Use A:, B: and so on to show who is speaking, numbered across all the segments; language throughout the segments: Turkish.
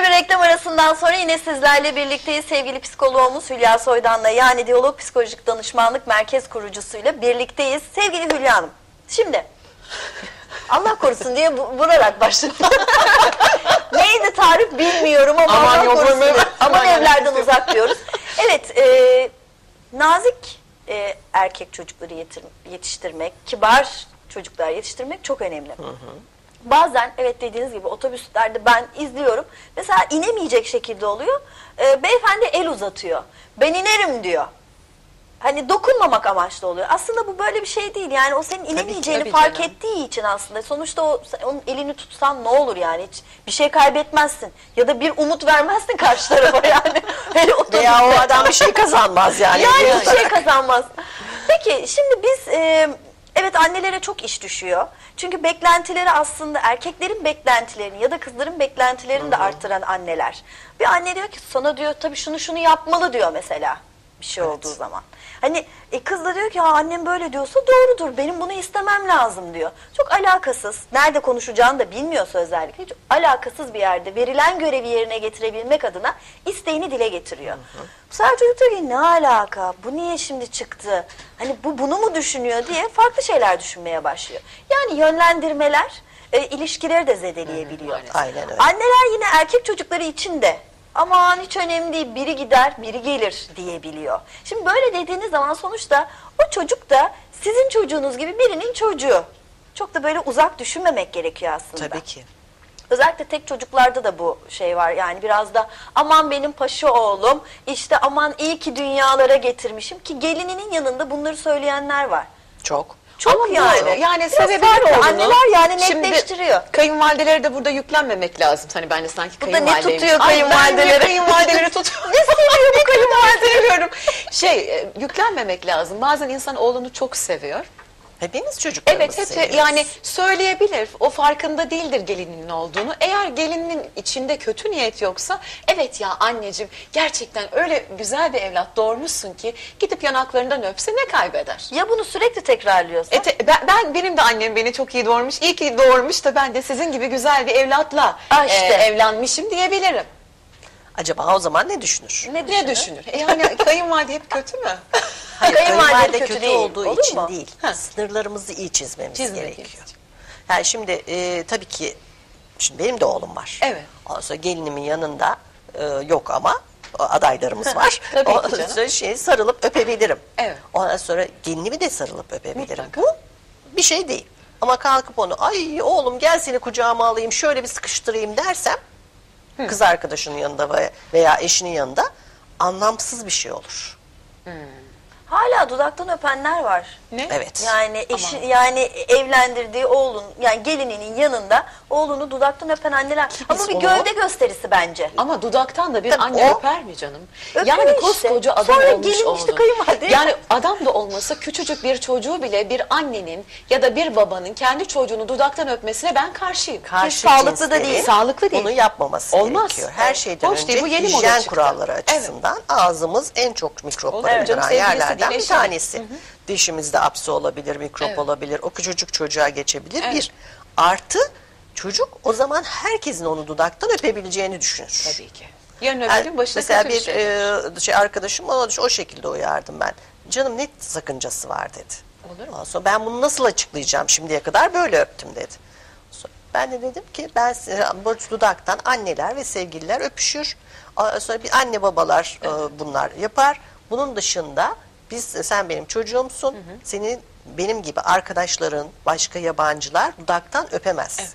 A: Kısa bir reklam arasından sonra yine sizlerle birlikteyiz. Sevgili psikoloğumuz Hülya Soydan'la yani Diyalog Psikolojik Danışmanlık Merkez kurucusuyla birlikteyiz. Sevgili Hülya Hanım, şimdi Allah korusun diye bu- vurarak başladım. Neydi tarif bilmiyorum ama
B: Aman
A: Allah
B: yok,
A: korusun. diye. Aman
B: Aman
A: evlerden uzak diyoruz. Evet, e, nazik e, erkek çocukları yetir- yetiştirmek, kibar çocuklar yetiştirmek çok önemli. Bazen evet dediğiniz gibi otobüslerde ben izliyorum. Mesela inemeyecek şekilde oluyor. Ee, beyefendi el uzatıyor. Ben inerim diyor. Hani dokunmamak amaçlı oluyor. Aslında bu böyle bir şey değil. Yani o senin inemeyeceğini
B: tabii
A: fark
B: canım.
A: ettiği için aslında. Sonuçta o, onun elini tutsan ne olur yani? Hiç bir şey kaybetmezsin. Ya da bir umut vermezsin karşı tarafa yani. Hele
C: Veya o adam bir şey kazanmaz yani.
A: Yani hiçbir şey kazanmaz. Peki şimdi biz e, evet annelere çok iş düşüyor. Çünkü beklentileri aslında erkeklerin beklentilerini ya da kızların beklentilerini de arttıran anneler. Bir anne diyor ki sana diyor tabii şunu şunu yapmalı diyor mesela bir şey olduğu zaman. Hani e, kız da diyor ki ha, annem böyle diyorsa doğrudur benim bunu istemem lazım diyor. Çok alakasız nerede konuşacağını da bilmiyorsa özellikle hiç alakasız bir yerde verilen görevi yerine getirebilmek adına isteğini dile getiriyor. Bu sefer çocuk diyor ki ne alaka bu niye şimdi çıktı hani bu bunu mu düşünüyor diye farklı şeyler düşünmeye başlıyor. Yani yönlendirmeler e, ilişkileri de zedeleyebiliyor.
C: Aynen öyle.
A: Anneler yine erkek çocukları için de aman hiç önemli değil biri gider biri gelir diyebiliyor. Şimdi böyle dediğiniz zaman sonuçta o çocuk da sizin çocuğunuz gibi birinin çocuğu. Çok da böyle uzak düşünmemek gerekiyor aslında.
C: Tabii ki.
A: Özellikle tek çocuklarda da bu şey var. Yani biraz da aman benim paşa oğlum işte aman iyi ki dünyalara getirmişim ki gelininin yanında bunları söyleyenler var.
C: Çok.
A: Çok
B: Ama
A: yani.
B: doğru. Yani
A: Biraz
B: sevebilir oğlunu.
A: Anneler yani
B: Şimdi
A: netleştiriyor.
B: kayınvalidelere de burada yüklenmemek lazım. Hani ben de sanki
A: Bu da ne tutuyor
B: Ay,
A: kayınvalideleri?
B: De kayınvalideleri tutuyorum. ne seviyor bu kayınvalideleri? Şey e, yüklenmemek lazım. Bazen insan oğlunu çok seviyor.
C: Hepimiz çocuklarımızı
B: Evet hep
C: seviyoruz.
B: yani söyleyebilir. O farkında değildir gelininin olduğunu. Eğer gelinin içinde kötü niyet yoksa evet ya anneciğim gerçekten öyle güzel bir evlat doğurmuşsun ki gidip yanaklarından öpse ne kaybeder?
A: Ya bunu sürekli tekrarlıyorsa?
B: E te- ben, ben benim de annem beni çok iyi doğurmuş. İyi ki doğurmuş da ben de sizin gibi güzel bir evlatla
A: Ah işte.
B: e, evlenmişim diyebilirim.
C: Acaba o zaman ne düşünür?
A: ne
B: Ne düşünür? E yani kayınvalide hep kötü mü?
C: Hayır,
A: Kayınvalide
C: kayınvalide
A: kötü
C: kötü,
A: değil.
C: olduğu
A: Olur
C: için
A: mu?
C: değil.
B: Ha.
C: Sınırlarımızı iyi çizmemiz
B: Çizmek
C: gerekiyor.
B: gerekiyor.
C: Yani şimdi e, tabii ki şimdi benim de oğlum var.
B: Evet.
C: Ondan sonra gelinimin yanında e, yok ama adaylarımız var.
B: Tabii ki
C: Ondan
B: canım.
C: sonra şey, sarılıp öpebilirim.
B: Evet.
C: Ondan sonra gelinimi de sarılıp öpebilirim.
B: Mutlaka.
C: Bu bir şey değil. Ama kalkıp onu ay oğlum gel seni kucağıma alayım şöyle bir sıkıştırayım dersem kız arkadaşının yanında ve- veya eşinin yanında anlamsız bir şey olur.
A: Hala dudaktan öpenler var.
B: Ne?
C: Evet.
A: Yani eşi yani evlendirdiği oğlun yani gelininin yanında oğlunu dudaktan öpen anneler. Ama bir
C: onu-
A: gövde gösterisi bence.
B: Ama dudaktan da bir
C: Tabii
B: anne
C: o-
B: öper mi canım?
A: Öpüyor
B: yani
A: işte.
B: koskoca adam
A: Sonra
B: olmuş
A: gelin işte kayınvalide.
B: Yani adam da olmasa küçücük bir çocuğu bile bir annenin ya da bir babanın kendi çocuğunu dudaktan öpmesine ben karşıyım.
C: Karşı
A: sağlıklı da değil.
B: Sağlıklı değil.
C: Bunu yapmaması
B: Olmaz.
C: gerekiyor. Her
B: Evet.
C: şeyden
B: Hoş
C: önce
B: değil, bu yeni
C: hijyen kuralları
B: Evet.
C: açısından ağzımız en çok mikrop
B: Olur mu canım?
C: barındıran
B: Değil,
C: bir tanesi. Dişimizde apse olabilir, mikrop
B: Evet.
C: olabilir, o küçücük çocuğa geçebilir.
B: Evet.
C: Bir, artı çocuk o zaman herkesin onu dudaktan öpebileceğini düşünür.
B: Tabii ki. Yarın öbür
C: Yani
B: gün başına
C: mesela bir
B: şey.
C: e, şey arkadaşım ona o şekilde uyardım ben. Canım ne sakıncası var dedi.
B: Olur mu?
C: Sonra ben bunu nasıl açıklayacağım şimdiye kadar böyle öptüm dedi. Ben de dedim ki ben size- bu dudaktan anneler ve sevgililer öpüşür. Sonra bir anne babalar e, bunlar yapar. Bunun dışında biz sen benim çocuğumsun. Senin benim gibi arkadaşların, başka yabancılar dudaktan öpemez.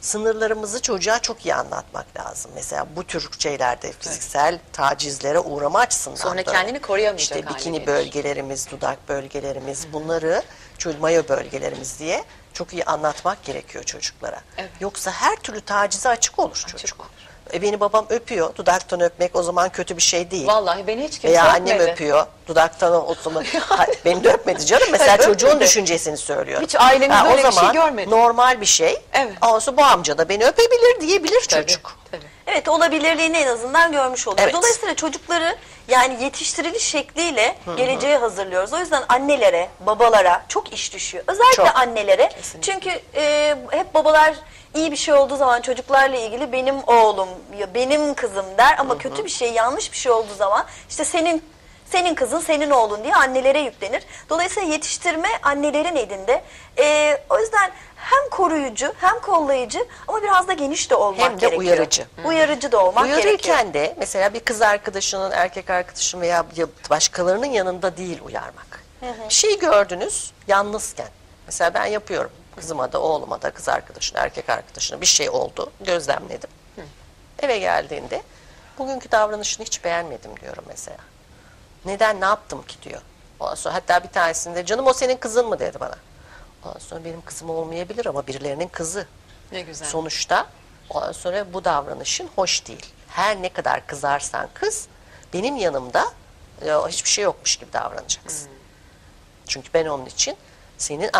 C: Sınırlarımızı çocuğa çok iyi anlatmak lazım. Mesela bu tür şeylerde fiziksel tacizlere uğrama açısından
B: Sonra
C: da.
B: kendini koruyamayacak
C: İşte bikini
B: gelir.
C: bölgelerimiz, dudak bölgelerimiz bunları çocuk mayo bölgelerimiz diye çok iyi anlatmak gerekiyor çocuklara.
B: Evet.
C: Yoksa her türlü tacize açık olur çocuk. E beni babam öpüyor. Dudaktan öpmek o zaman kötü bir şey değil.
B: Vallahi beni hiç kimse
C: Veya
B: öpmedi.
C: annem öpüyor. Dudaktan o zaman Ha, beni de öpmedi canım. Mesela
B: Öpmedi.
C: çocuğun düşüncesini söylüyor.
B: Hiç ailemizde öyle bir şey görmedim.
C: normal bir şey.
B: Evet.
C: Sonra bu amca da beni öpebilir diyebilir
B: Tabii,
C: çocuk.
B: tabii.
A: Evet olabilirliğini en azından görmüş oluyor.
C: Evet.
A: Dolayısıyla çocukları yani yetiştiriliş şekliyle geleceğe hazırlıyoruz. O yüzden annelere, babalara çok iş düşüyor. Özellikle
C: Çok.
A: annelere. Çünkü e, hep babalar iyi bir şey olduğu zaman çocuklarla ilgili benim oğlum, ya benim kızım der ama kötü bir şey, yanlış bir şey olduğu zaman işte senin senin kızın, senin oğlun diye annelere yüklenir. Dolayısıyla yetiştirme annelerin elinde. E, o yüzden hem koruyucu hem kollayıcı ama biraz da geniş de olmak
C: Hem de
A: gerekiyor.
C: uyarıcı.
A: Uyarıcı da olmak gerekiyor.
C: Uyarırken de mesela bir kız arkadaşının, erkek arkadaşın veya ya- başkalarının yanında değil uyarmak. Bir şey gördünüz yalnızken. Mesela ben yapıyorum. Kızıma da oğluma da kız arkadaşına, erkek arkadaşına bir şey oldu. Gözlemledim. Eve geldiğinde bugünkü davranışını hiç beğenmedim diyorum mesela. Neden ne yaptım ki diyor. Ondan sonra hatta bir tanesinde canım o senin kızın mı dedi bana. Ondan sonra benim kızım olmayabilir ama birilerinin kızı.
B: Ne güzel.
C: Sonuçta ondan sonra bu davranışın hoş değil. Her ne kadar kızarsan kız benim yanımda e, hiçbir şey yokmuş gibi davranacaksın. Çünkü ben onun için senin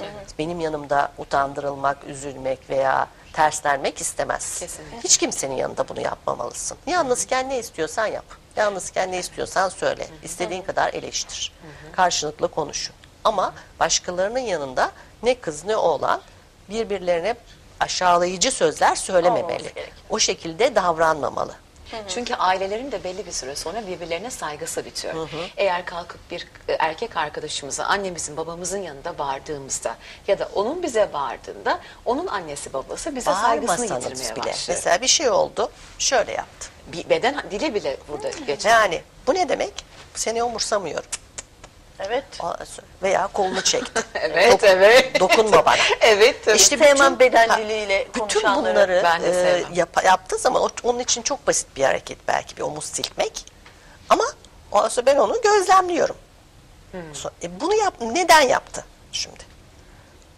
C: annenin. Benim yanımda utandırılmak, üzülmek veya terslenmek istemez.
B: Kesinlikle.
C: Hiç kimsenin yanında bunu yapmamalısın. Yalnızken ne istiyorsan yap. Yalnızken ne istiyorsan söyle. İstediğin kadar eleştir. Karşılıklı konuşun. Ama başkalarının yanında ne kız ne oğlan birbirlerine aşağılayıcı sözler söylememeli. O şekilde davranmamalı.
B: Çünkü ailelerin de belli bir süre sonra birbirlerine saygısı bitiyor. Eğer kalkıp bir e, erkek arkadaşımıza annemizin babamızın yanında bağırdığımızda ya da onun bize bağırdığında onun annesi babası bize saygısını yitirmeye
C: bile.
B: başlıyor.
C: Mesela bir şey oldu. Şöyle yaptı.
B: Bir beden dili bile burada geçer.
C: Yani bu ne demek? Seni umursamıyorum.
A: Evet.
C: Veya kolunu çekti.
B: Evet, evet.
C: Dokunma bana.
B: evet tabii.
C: İşte
A: Sevmem beden diliyle
C: bütün bunları
B: Ben de
C: e, yap- yaptığı zaman onun için çok basit bir hareket belki bir omuz silkmek. Ama ondan sonra ben onu gözlemliyorum.
B: Hmm.
C: E, bunu yap neden yaptı şimdi?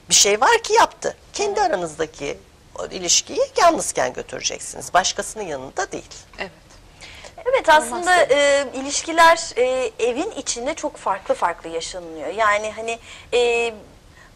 C: Bir şey var ki yaptı. Kendi
B: Hmm.
C: aranızdaki o ilişkiyi yalnızken götüreceksiniz. Başkasının yanında değil.
B: Evet.
A: Evet aslında e, ilişkiler e, evin içinde çok farklı farklı yaşanıyor. Yani hani e,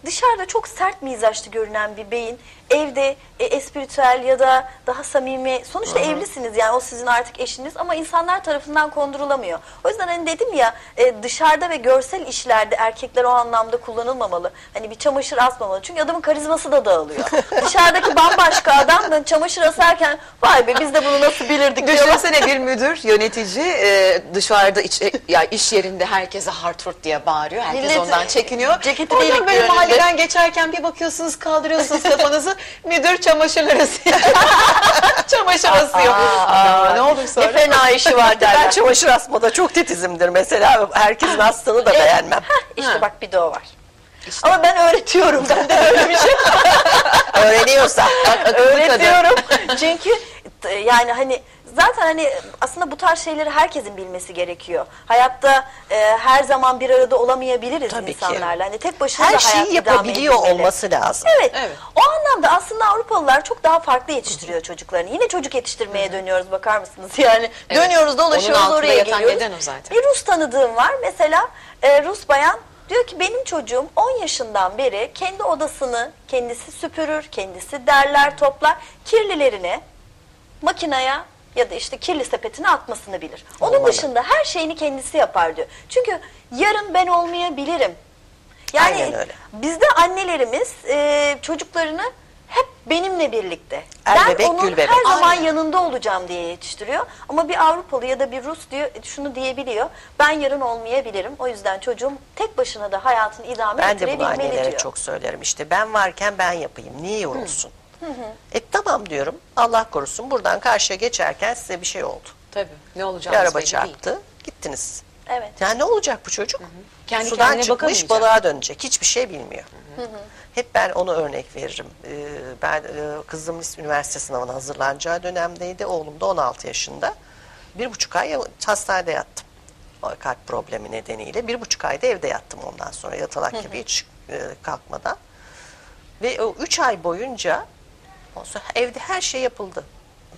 A: dışarıda çok sert mizaçlı görünen bir beyin evde e, espiritüel ya da daha samimi sonuçta evlisiniz yani o sizin artık eşiniz ama insanlar tarafından kondurulamıyor. O yüzden hani dedim ya e, dışarıda ve görsel işlerde erkekler o anlamda kullanılmamalı. Hani bir çamaşır asmamalı çünkü adamın karizması da dağılıyor. Dışarıdaki bambaşka adam da çamaşır asarken vay be biz de bunu nasıl bilirdik diyor.
B: Düşünsene bir müdür, yönetici e, dışarıda iç, e, ya iş yerinde herkese hartfurt diye bağırıyor. Herkes
A: Millet,
B: ondan çekiniyor.
A: ceketi
B: Oradan
A: delik
B: mahalleden geçerken bir bakıyorsunuz kaldırıyorsunuz kafanızı. müdür çamaşırları asıyor. Çamaşır asıyor. Aa, ne olur sonra?
A: Ne fena işi var
C: Ben
A: derler.
C: çamaşır asmada çok titizimdir mesela. Herkesin astığını da beğenmem.
A: İşte bak bir de o var. Ama ben öğretiyorum. Ben de öyle bir şey
C: Öğreniyorsa.
A: öğretiyorum. Çünkü yani hani zaten hani aslında bu tarz şeyleri herkesin bilmesi gerekiyor. Hayatta e, her zaman bir arada olamayabiliriz
C: Tabii ki.
A: insanlarla. Hani tek başına
C: Her şeyi yapabiliyor olması lazım.
A: Evet.
B: Evet.
A: O anlamda aslında Avrupalılar çok daha farklı yetiştiriyor çocuklarını. Yine çocuk yetiştirmeye dönüyoruz bakar mısınız? Yani
B: Evet.
A: dönüyoruz
B: Onun
A: dolaşıyoruz
B: altında
A: oraya
B: yatan
A: geliyoruz.
B: neden o zaten.
A: Bir Rus tanıdığım var. Mesela e, Rus bayan diyor ki benim çocuğum 10 yaşından beri kendi odasını kendisi süpürür, kendisi derler, toplar. Kirlilerini makineye ya da işte kirli sepetine atmasını bilir. Onun
C: Olmalı.
A: dışında her şeyini kendisi yapar diyor. Çünkü yarın ben olmayabilirim. Yani
C: Aynen öyle.
A: bizde annelerimiz e, çocuklarını hep benimle birlikte.
C: Er
A: ben
C: bebek,
A: onun
C: gül bebek.
A: her zaman
B: Aynen.
A: yanında olacağım diye yetiştiriyor. Ama bir Avrupalı ya da bir Rus diyor şunu diyebiliyor. Ben yarın olmayabilirim. O yüzden çocuğum tek başına da hayatını idame
C: Ben de bunu
A: ettirebilmeli
C: annelere
A: diyor.
C: çok söylerim. İşte ben varken ben yapayım. Niye yorulsun? E tamam diyorum. Allah korusun buradan karşıya geçerken size bir şey oldu.
B: Tabii. Ne
C: Bir
B: olacağını
C: araba
B: belli değil.
C: çarptı. Gittiniz.
A: Evet.
C: Yani ne olacak bu çocuk?
B: Kendi
C: Sudan çıkmış balığa dönecek. Hiçbir şey bilmiyor. Hep ben onu örnek veririm. Ee, ben e, kızım üniversite sınavına hazırlanacağı dönemdeydi. Oğlum da 16 yaşında. Bir buçuk ay hastanede yattım. O kalp problemi nedeniyle. Bir buçuk ayda evde yattım ondan sonra yatalak gibi hiç e, kalkmadan. Ve o üç ay boyunca sonra evde her şey yapıldı.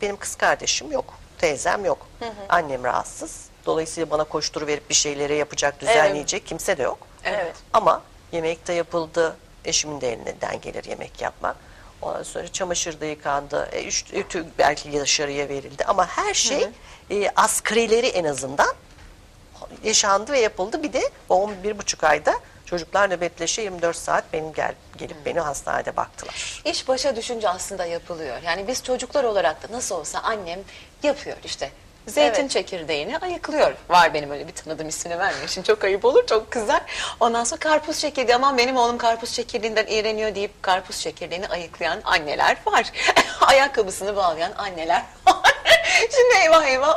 C: Benim kız kardeşim yok. Teyzem yok. Annem rahatsız. Dolayısıyla bana koşturu verip bir şeyleri yapacak, düzenleyecek kimse de yok.
A: Evet.
C: Ama yemek de yapıldı. Eşimin de elinden gelir yemek yapmak. Ondan sonra çamaşır da yıkandı. E, üç, ütü belki dışarıya verildi. Ama her şey e, asgarileri en azından yaşandı ve yapıldı. Bir de o 11 buçuk ayda çocuklar nöbetleşe 24 saat benim gel, gelip beni hastanede baktılar.
B: İş başa düşünce aslında yapılıyor. Yani biz çocuklar olarak da nasıl olsa annem yapıyor işte. Zeytin
A: Evet.
B: çekirdeğini ayıklıyor. Var benim öyle bir tanıdığım ismini vermiyor. Şimdi çok ayıp olur, çok kızar. Ondan sonra karpuz çekirdeği, aman benim oğlum karpuz çekirdeğinden iğreniyor deyip karpuz çekirdeğini ayıklayan anneler var. Ayakkabısını bağlayan anneler var.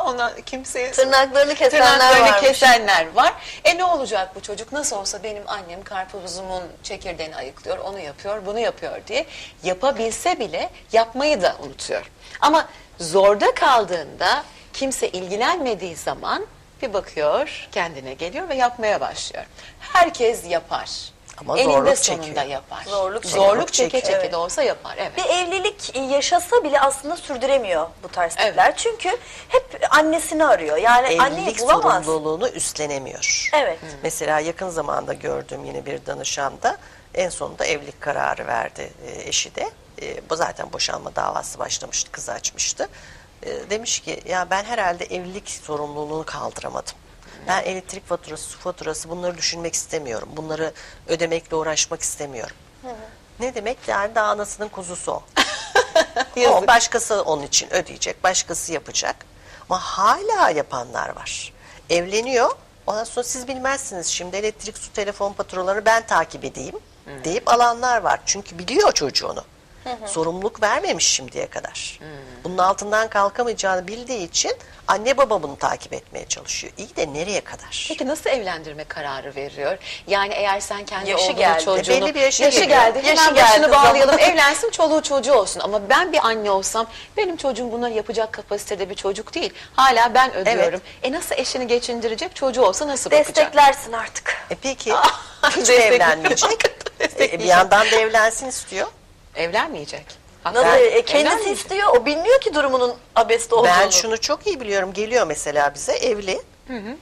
B: Ona kimseye...
A: Tırnaklarını kesenler
B: Tırnaklarını
A: varmış.
B: kesenler var. E ne olacak bu çocuk? Nasıl olsa benim annem karpuzumun çekirdeğini ayıklıyor, onu yapıyor, bunu yapıyor diye yapabilse bile yapmayı da unutuyor. Ama zorda kaldığında kimse ilgilenmediği zaman bir bakıyor, kendine geliyor ve yapmaya başlıyor. Herkes yapar.
C: Ama
B: Eninde
C: zorluk
B: sonunda
C: çekiyor.
B: yapar.
A: Zorluk çekiyor.
B: zorluk çeke çeke
A: evet.
B: de olsa yapar. Evet.
A: Bir evlilik yaşasa bile aslında sürdüremiyor bu tarz
B: Evet.
A: tipler. Çünkü hep annesini arıyor. Yani anneyi
C: Evlilik
A: bulamaz.
C: sorumluluğunu üstlenemiyor.
A: Evet.
C: Mesela yakın zamanda gördüğüm yine bir danışanda en sonunda evlilik kararı verdi e, eşi de. E, bu zaten boşanma davası başlamıştı, kızı açmıştı. E, demiş ki ya ben herhalde evlilik sorumluluğunu kaldıramadım. Ben elektrik faturası, su faturası bunları düşünmek istemiyorum. Bunları ödemekle uğraşmak istemiyorum. Ne demek? Yani daha anasının kuzusu o. o başkası onun için ödeyecek, başkası yapacak. Ama hala yapanlar var. Evleniyor, ondan sonra siz bilmezsiniz şimdi elektrik, su, telefon faturalarını ben takip edeyim deyip alanlar var. Çünkü biliyor çocuğunu. Sorumluluk vermemiş şimdiye kadar. Bunun altından kalkamayacağını bildiği için anne baba bunu takip etmeye çalışıyor. İyi de nereye kadar?
B: Peki nasıl evlendirme kararı veriyor? Yani eğer sen kendi
A: Yaşı
B: oğlunu
A: geldi.
B: çocuğunu...
C: Belli bir yaşa geliyor.
B: geldi.
A: Yaşı
B: Hemen
A: geldi
B: başını bağlayalım. evlensin çoluğu çocuğu olsun. Ama ben bir anne olsam benim çocuğum bunları yapacak kapasitede bir çocuk değil. Hala ben ödüyorum. E nasıl eşini geçindirecek çocuğu olsa nasıl bakacak?
A: Desteklersin artık.
C: E peki hiç evlenmeyecek? E, bir yandan da evlensin istiyor.
B: Evlenmeyecek.
A: Nasıl?
B: Hakikaten
A: E, kendisi
B: evlenmeyecek.
A: istiyor. O bilmiyor ki durumunun abeste olduğunu.
C: Ben şunu çok iyi biliyorum. Geliyor mesela bize evli.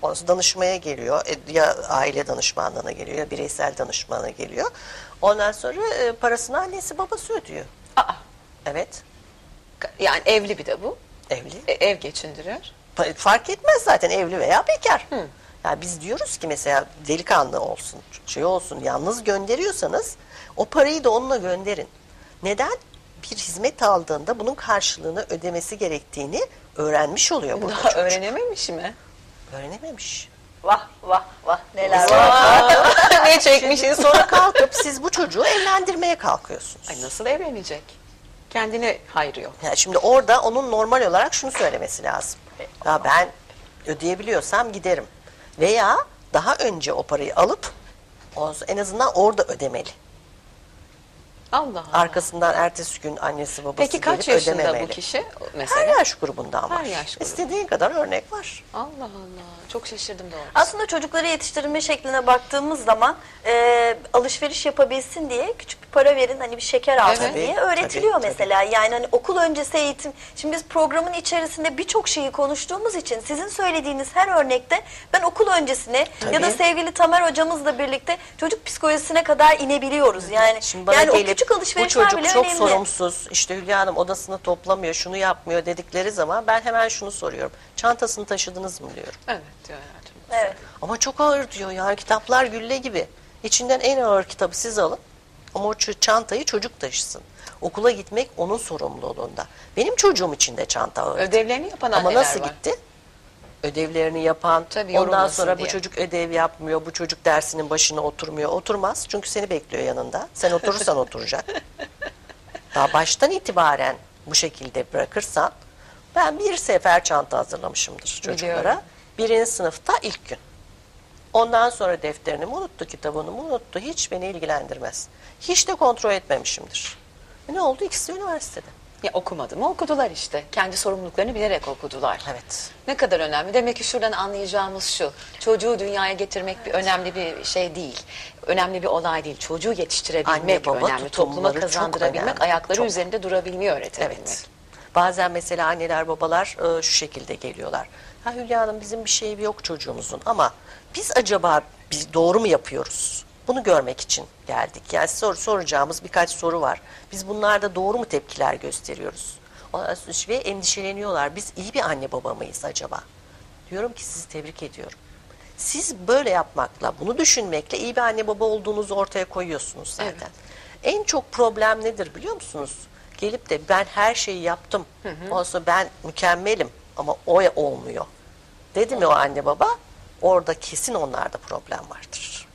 C: Ondan sonra danışmaya geliyor. E, Ya aile danışmanlığına geliyor ya bireysel danışmana geliyor. Ondan sonra e, parasını annesi babası ödüyor.
B: Aa,
C: Evet.
B: yani evli bir de bu.
C: Evli.
B: E, ev geçindiriyor.
C: Pa- Fark etmez zaten evli veya bekar. Yani biz diyoruz ki mesela delikanlı olsun, şey olsun, yalnız gönderiyorsanız o parayı da onunla gönderin. Neden? Bir hizmet aldığında bunun karşılığını ödemesi gerektiğini öğrenmiş oluyor burada
B: Daha
C: çocuk.
B: öğrenememiş mi?
C: Öğrenememiş.
A: Vah vah vah neler var.
B: ne çekmişiz?
C: Sonra kalkıp siz bu çocuğu evlendirmeye kalkıyorsunuz.
B: Ay nasıl evlenecek? Kendine hayrı yok.
C: Yani şimdi orada onun normal olarak şunu söylemesi lazım. Ya ben ödeyebiliyorsam giderim. Veya daha önce o parayı alıp en azından orada ödemeli.
B: Allah Allah.
C: Arkasından ertesi gün annesi babası
B: Peki kaç
C: gelip
B: yaşında
C: ödememeli.
B: bu kişi
C: Her
B: mesela?
C: yaş grubundan var.
B: Her yaş grubu.
C: İstediğin kadar örnek var.
B: Allah Allah. Çok şaşırdım doğrusu.
A: Aslında çocukları yetiştirilme şekline baktığımız zaman e, alışveriş yapabilsin diye küçük para verin hani bir şeker alsın
B: Evet.
A: diye öğretiliyor
C: tabii,
A: mesela. Yani hani okul öncesi eğitim. Şimdi biz programın içerisinde birçok şeyi konuştuğumuz için sizin söylediğiniz her örnekte ben okul öncesine ya da
C: Tabii.
A: sevgili Tamer hocamızla birlikte çocuk psikolojisine kadar inebiliyoruz. Yani
C: Şimdi bana
A: yani o
C: gelip
A: küçük
C: bu
A: alışverişler
C: çocuk
A: bile
C: çok
A: önemli.
C: sorumsuz, işte Hülya Hanım odasını toplamıyor, şunu yapmıyor dedikleri zaman ben hemen şunu soruyorum. Çantasını taşıdınız mı diyorum.
B: Evet diyor hayatım.
A: Evet.
C: Ama çok ağır diyor yani kitaplar gülle gibi. İçinden en ağır kitabı siz alın ama o çantayı çocuk taşısın. Okula gitmek onun sorumluluğunda. Benim çocuğum için de çanta ağır.
B: Ödevlerini yapan
C: Ama
B: anneler
C: nasıl
B: var.
C: gitti? Ödevlerini yapan,
B: Tabii,
C: ondan sonra
B: diye.
C: bu çocuk ödev yapmıyor, bu çocuk dersinin başına oturmuyor. Oturmaz çünkü seni bekliyor yanında. Sen oturursan oturacak. Daha baştan itibaren bu şekilde bırakırsan, ben bir sefer çanta hazırlamışımdır çocuklara.
B: Biliyorum.
C: Birinci sınıfta ilk gün. Ondan sonra defterini mi unuttu, kitabını mı unuttu, hiç beni ilgilendirmez. Hiç de kontrol etmemişimdir. E ne oldu? İkisi de üniversitede.
B: Ya okumadı mı? Okudular işte. Kendi sorumluluklarını bilerek okudular.
C: Evet.
B: Ne kadar önemli. Demek ki şuradan anlayacağımız şu. Çocuğu dünyaya getirmek bir önemli bir şey değil. Önemli bir olay değil. Çocuğu yetiştirebilmek
C: Anne, baba
B: önemli. Topluma kazandırabilmek,
C: önemli.
B: ayakları
C: Çok.
B: üzerinde durabilmeyi öğretebilmek.
C: Evet. Bazen mesela anneler babalar e, şu şekilde geliyorlar. Ha Hülya Hanım bizim bir şey yok çocuğumuzun ama biz acaba biz doğru mu yapıyoruz? Bunu görmek için geldik. Yani sor, soracağımız birkaç soru var. Biz bunlarda doğru mu tepkiler gösteriyoruz? Ve endişeleniyorlar. Biz iyi bir anne baba mıyız acaba? Diyorum ki sizi tebrik ediyorum. Siz böyle yapmakla, bunu düşünmekle iyi bir anne baba olduğunuzu ortaya koyuyorsunuz zaten.
B: Evet.
C: En çok problem nedir biliyor musunuz? Gelip de ben her şeyi yaptım. Ondan sonra ben mükemmelim ama o olmuyor. Dedi mi o anne baba? Orada kesin onlarda problem vardır.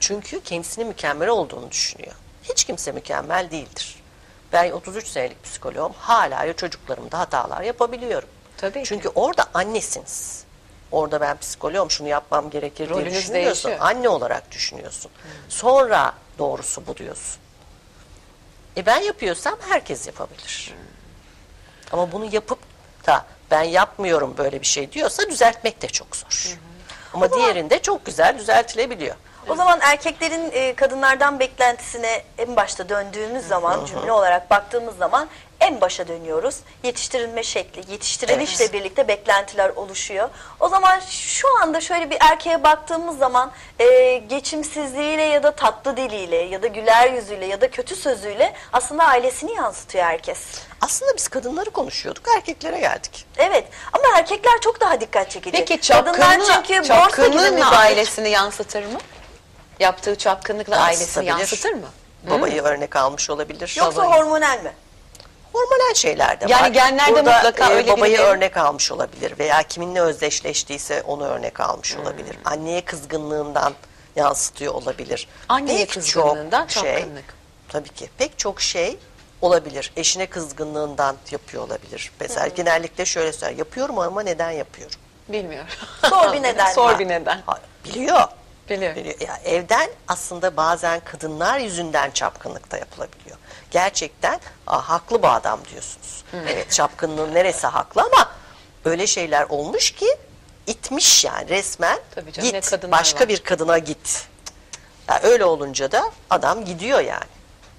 C: Çünkü kendisini mükemmel olduğunu düşünüyor. Hiç kimse mükemmel değildir. Ben 33 senelik psikoloğum. Hala ya çocuklarımda hatalar yapabiliyorum.
B: Tabii ki.
C: Çünkü orada annesiniz. Orada ben psikoloğum şunu yapmam gerekir diye
B: Rolünüz
C: düşünüyorsun.
B: değişiyor.
C: Anne olarak düşünüyorsun. Sonra doğrusu bu diyorsun. E ben yapıyorsam herkes yapabilir. Ama bunu yapıp da ben yapmıyorum böyle bir şey diyorsa düzeltmek de çok zor. Ama diğerinde çok güzel düzeltilebiliyor.
A: O zaman erkeklerin e, kadınlardan beklentisine en başta döndüğümüz zaman cümle olarak baktığımız zaman en başa dönüyoruz. Yetiştirilme şekli, yetiştirilişle
C: Evet.
A: birlikte beklentiler oluşuyor. O zaman şu anda şöyle bir erkeğe baktığımız zaman e, geçimsizliğiyle ya da tatlı diliyle ya da güler yüzüyle ya da kötü sözüyle aslında ailesini yansıtıyor herkes.
C: Aslında biz kadınları konuşuyorduk, erkeklere geldik.
A: Evet ama erkekler çok daha dikkat çekici.
B: Peki çapkınlığı,
A: çünkü müdahale-
B: ailesini yansıtır mı? Yaptığı çapkınlıkla ailesini yansıtır mı?
C: Babayı örnek almış olabilir.
A: Yoksa
C: Babayı-
A: hormonal mi?
C: Hormonal şeyler de var.
B: Yani genlerde
C: Burada,
B: mutlaka
C: e,
B: öyle
C: babayı
B: birileri-
C: örnek almış olabilir veya kiminle özdeşleştiyse onu örnek almış olabilir. Anneye kızgınlığından yansıtıyor olabilir.
B: Anneye
C: Pek
B: kızgınlığından
C: çok şey,
B: çapkınlık.
C: Tabii ki pek çok şey olabilir. Eşine kızgınlığından yapıyor olabilir. Mesela genellikle şöyle söyler. Yapıyorum ama neden yapıyorum?
B: Bilmiyorum.
A: Sor bir neden.
B: Sor bir neden.
C: Ha, biliyor.
B: Biliyor.
C: Biliyor. Ya evden aslında bazen kadınlar yüzünden çapkınlık da yapılabiliyor. Gerçekten "Aa, haklı bu adam diyorsunuz. Evet çapkınlığın neresi haklı ama öyle şeyler olmuş ki itmiş yani resmen
B: Tabii canım,
C: git başka
B: var.
C: bir kadına git. Ya öyle olunca da adam gidiyor yani.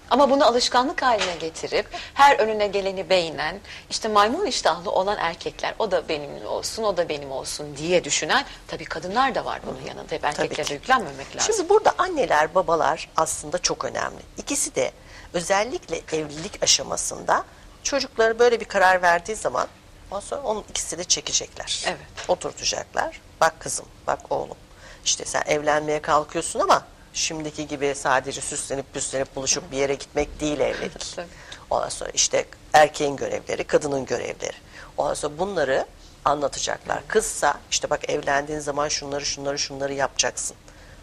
B: Ama bunu alışkanlık haline getirip her önüne geleni beğenen, işte maymun iştahlı olan erkekler o da benim olsun, o da benim olsun diye düşünen tabii kadınlar da var bunun yanında. Hep erkeklere yüklenmemek lazım.
C: Şimdi burada anneler, babalar aslında çok önemli. İkisi de özellikle evlilik aşamasında çocukları böyle bir karar verdiği zaman ondan sonra onun ikisi de çekecekler.
B: Evet.
C: Oturtacaklar. Bak kızım, bak oğlum. İşte sen evlenmeye kalkıyorsun ama şimdiki gibi sadece süslenip püslenip buluşup bir yere gitmek değil evlilik. Ondan sonra işte erkeğin görevleri, kadının görevleri. Ondan sonra bunları anlatacaklar. Kızsa işte bak evlendiğin zaman şunları şunları şunları yapacaksın.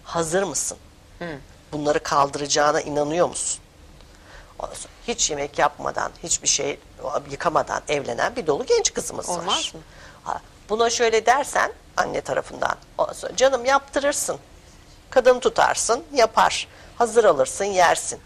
C: Hazır mısın? Bunları kaldıracağına inanıyor musun? Hiç yemek yapmadan, hiçbir şey yıkamadan evlenen bir dolu genç kızımız var.
B: Olmaz mı?
C: Ha, buna şöyle dersen anne tarafından, sonra canım yaptırırsın, kadın tutarsın, yapar, hazır alırsın, yersin.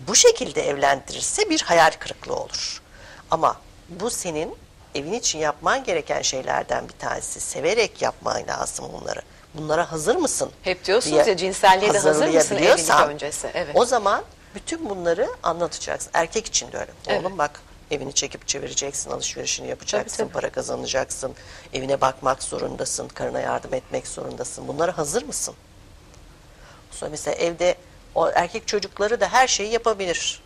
C: Bu şekilde evlendirirse bir hayal kırıklığı olur. Ama bu senin evin için yapman gereken şeylerden bir tanesi. Severek yapman lazım bunları. Bunlara hazır mısın?
B: Hep diyorsunuz
C: diye
B: ya, cinselliğe de hazır mısın evlilik öncesi? Evet.
C: O zaman bütün bunları anlatacaksın. Erkek için de öyle.
B: Evet.
C: Oğlum bak evini çekip çevireceksin, alışverişini yapacaksın,
B: Tabii, tabii.
C: para kazanacaksın, evine bakmak zorundasın, karına yardım etmek zorundasın. Bunlara hazır mısın? Sonra mesela evde o erkek çocukları da her şeyi yapabilir.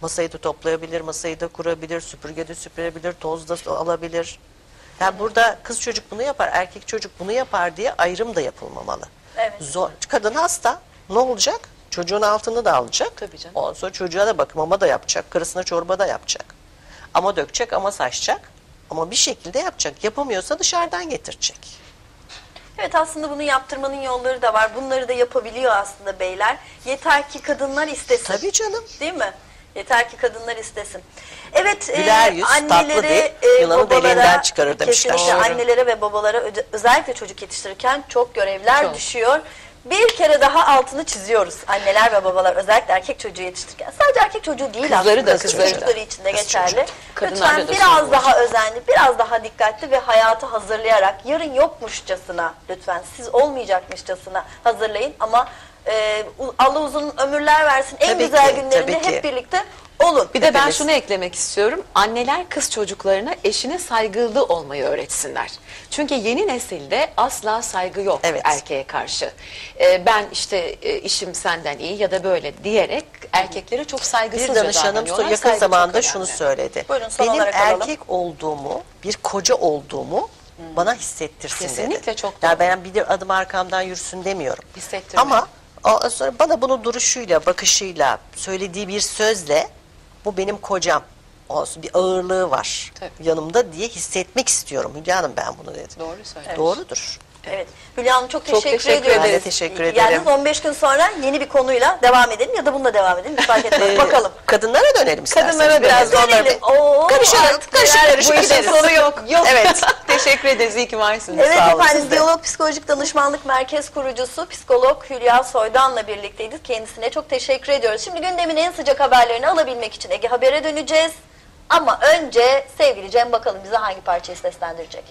C: Masayı da toplayabilir, masayı da kurabilir, süpürge de süpürebilir, toz da alabilir. Yani burada kız çocuk bunu yapar, erkek çocuk bunu yapar diye ayrım da yapılmamalı.
A: Evet.
C: Zor. Kadın hasta, ne olacak? Çocuğun altını da alacak.
B: Tabii canım.
C: Ondan sonra çocuğa da bakım ama da yapacak, karısına çorba da yapacak. Ama dökecek ama saçacak. Ama bir şekilde yapacak. Yapamıyorsa dışarıdan getirecek.
A: Evet aslında bunu yaptırmanın yolları da var. Bunları da yapabiliyor aslında beyler. Yeter ki kadınlar istesin.
C: Tabii canım.
A: Değil mi? Yeter ki kadınlar istesin. Evet,
C: Güler yüz, tatlı dil, yılanı deliğinden çıkarır demişler.
A: Kesinlikle
B: Doğru.
A: annelere ve babalara öde- özellikle çocuk yetiştirirken çok görevler
B: Çok.
A: düşüyor. Bir kere daha altını çiziyoruz anneler ve babalar özellikle erkek çocuğu yetiştirirken. Sadece erkek çocuğu değil
B: Kızları
A: aslında.
B: da,
A: kız
B: kızları da.
A: çocukları için de
C: Kız
A: geçerli.
C: çocuk.
A: Lütfen
B: da
A: biraz daha özenli, biraz daha dikkatli ve hayatı hazırlayarak yarın yokmuşçasına lütfen siz olmayacakmışçasına hazırlayın ama e, Allah uzun ömürler versin. En
C: Tabii
A: güzel
C: ki,
A: günlerinde hep birlikte Olun.
B: Bir de ben
C: Hepimiz.
B: şunu eklemek istiyorum. Anneler kız çocuklarına eşine saygılı olmayı öğretsinler. Çünkü yeni nesilde asla saygı yok
C: Evet.
B: erkeğe karşı. Ee, ben işte e, işim senden iyi ya da böyle diyerek erkeklere çok saygısızca
C: Bir danışanım yakın
B: Saygı çok
C: zamanda şunu söyledi.
A: Buyurun, son
C: Benim
A: olarak alalım.
C: erkek olduğumu, bir koca olduğumu bana hissettirsin dedi.
B: Kesinlikle çok
C: Yani
B: doğru.
C: ben bir adım arkamdan yürüsün demiyorum.
B: Hissettirme.
C: Ama o- sonra bana bunu duruşuyla, bakışıyla, söylediği bir sözle bu benim kocam. Olsun bir ağırlığı var
B: Tabii.
C: yanımda diye hissetmek istiyorum. Hülya Hanım ben bunu dedim.
B: Doğru söylüyorsun.
C: Doğrudur.
A: Evet. Hülya Hanım çok teşekkür,
B: teşekkür
A: ediyoruz.
C: Ben de teşekkür ederim.
A: Yalnız 15 gün sonra yeni bir konuyla devam edelim ya da bununla devam edelim. Hiç fark etmez.
C: Ee,
A: Bakalım.
C: Kadınlara dönelim isterseniz.
B: Kadınlara
C: Biraz da bir-
A: Oo,
C: Karışalım,
A: artık
C: karışık
A: neler-
B: Bu işin
C: gideriz.
B: sonu yok. Yok.
C: Evet.
B: Teşekkür ederiz. İyi ki varsınız.
A: Evet
C: Sağ olun
A: efendim
C: siz de.
A: Diyalog Psikolojik Danışmanlık Merkez kurucusu psikolog Hülya Soydan'la birlikteydik. Kendisine çok teşekkür ediyoruz. Şimdi gündemin en sıcak haberlerini alabilmek için Ege Haber'e döneceğiz. Ama önce sevgili Cem bakalım bize hangi parçayı seslendirecek?